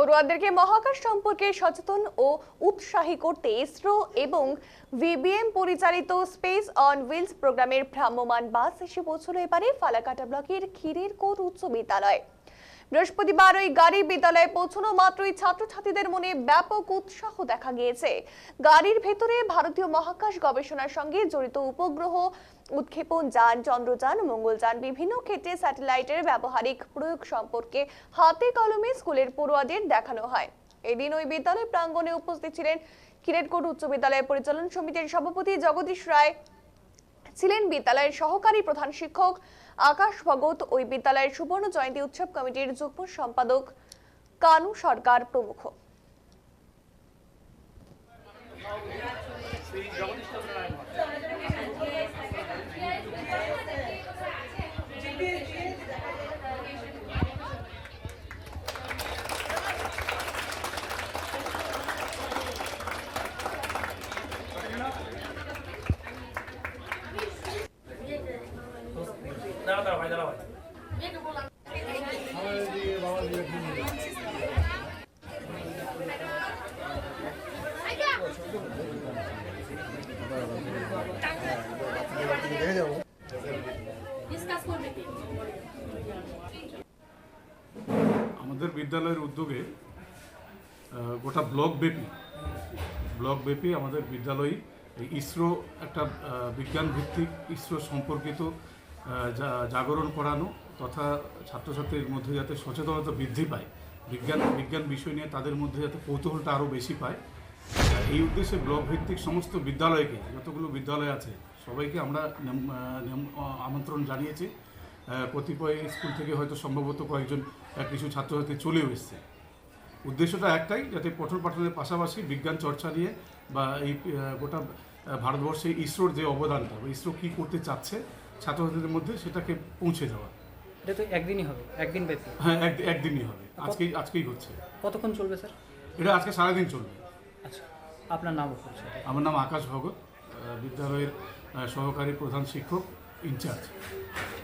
পড়ুয়াদেরকে মহাকাশ সম্পর্কে সচেতন ও উৎসাহী করতে ইসরো এবং ভিবিএম পরিচালিত স্পেস অন হুইলস প্রোগ্রামের ভ্রাম্যমান বাস এসে পৌঁছলো এবারে ফালাকাটা ব্লকের ক্ষীরের কোর উচ্চ বিদ্যালয়। বৃহস্পতিবার ওই গাড়ি বিদ্যালয়ে পৌঁছানো মাত্রই ছাত্রছাত্রীদের মনে ব্যাপক উৎসাহ দেখা গিয়েছে। গাড়ির ভেতরে ভারতীয় মহাকাশ গবেষণার সঙ্গে জড়িত উপগ্রহ, উৎক্ষেপণ যান, চন্দ্রযান, মঙ্গলযান বিভিন্ন ক্ষেত্রে স্যাটেলাইটের ব্যবহারিক প্রয়োগ সম্পর্কে হাতে কলমে স্কুলের পড়ুয়াদের দেখানো হয়। এদিন ওই বিদ্যালয় প্রাঙ্গণে উপস্থিত ছিলেন কিরেটকোট উচ্চ বিদ্যালয় পরিচালন সমিতির সভাপতি জগদীশ রায়। ছিলেন বিদ্যালয়ের সহকারী প্রধান শিক্ষক আকাশ ভগত, ওই বিদ্যালয়ের সুবর্ণ জয়ন্তী উৎসব কমিটির যুগ্ম সম্পাদক কানু সরকার প্রমুখ। আমাদের বিদ্যালয়ের উদ্যোগে গোটা ব্লক ব্যাপী ব্লক ব্যাপী আমাদের বিদ্যালয়ে ইসরো একটা বিজ্ঞান ভিত্তিক ইসরো সম্পর্কিত জাগরণ করানো তথা ছাত্রছাত্রীর মধ্যে যাতে সচেতনতা বৃদ্ধি পায়। বিজ্ঞান বিজ্ঞান বিষয় নিয়ে তাদের মধ্যে যাতে কৌতূহলটা আরও বেশি পায়। এই উদ্দেশ্যে ব্লক ভিত্তিক সমস্ত বিদ্যালয়কে, যতগুলো বিদ্যালয় আছে, সবাইকে আমরা আমন্ত্রণ জানিয়েছি। কতিপয় স্কুল থেকে হয়তো সম্ভবত কয়েকজন কিছু ছাত্রছাত্রী চলেও এসছে। উদ্দেশ্যটা একটাই, যাতে পঠন পাঠনের পাশাপাশি বিজ্ঞান চর্চা নিয়ে বা এই গোটা ভারতবর্ষে ইসরোর যে অবদানটা ইসরো কী করতে চাচ্ছে ছাত্রছাত্রীদের মধ্যে সেটাকে পৌঁছে দেওয়া। এটা তো একদিনই হবে একদিন ব্যাপী হ্যাঁ এক একদিনই হবে। আজকেই আজকেই হচ্ছে কতক্ষণ চলবে স্যার? এটা আজকে সারাদিন চলবে। আচ্ছা আপনার নাম স্যার আমার নাম আকাশ ভগত বিদ্যালয়ের সহকারী প্রধান শিক্ষক ইনচার্জ।